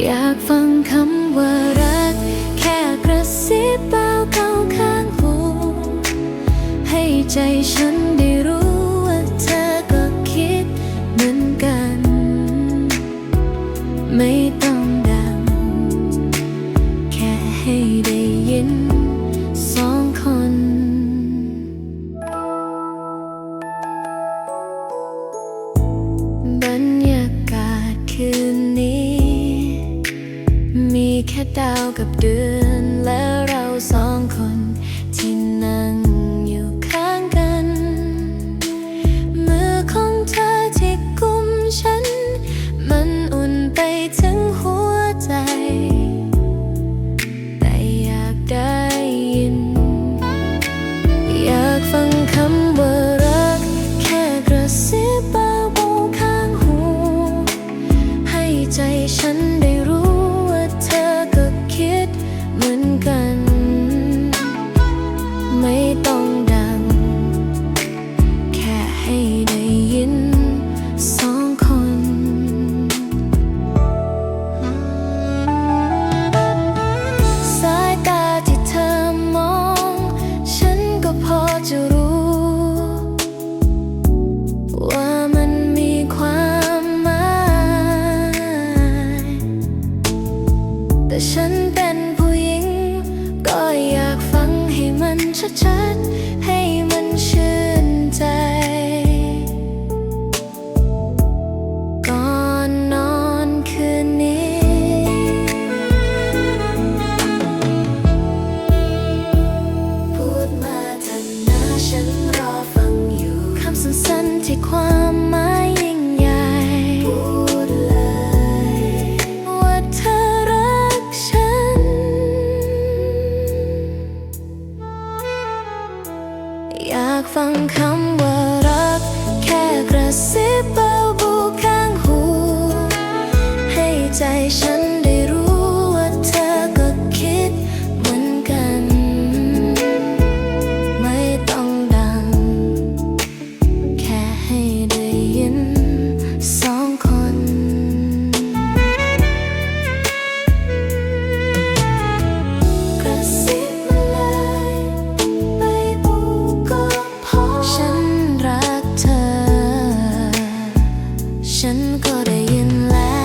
อยากฟังคำว่ารัก แค่กระซิบเบาเข้าข้างหูให้ใจฉันได้รู้ว่าเธอก็คิดเหมือนกัน ไม่ต้องดัง แค่ให้ได้ยิน มีแค่ดาวกับเดือนและเราสองคน ที่นั่งอยู่ข้างกัน มือของเธอที่กุมฉัน มันอุ่นไปถึงหัวใจ แต่อยากได้ยิน อยากฟังคำว่ารัก แค่กระซิบเบาๆข้างหู ให้ใจฉันได้ เหมือนกัน ไม่ต้องดัง แค่ให้ได้ยินสองคน สายตาที่เธอมอง ฉันก็พอจะรู้ ว่ามันมีความหมาย แต่ฉัน ชัดๆ อยากฟังคำว่ารักแค่กระซิบ ก็ได้ยินแล้ว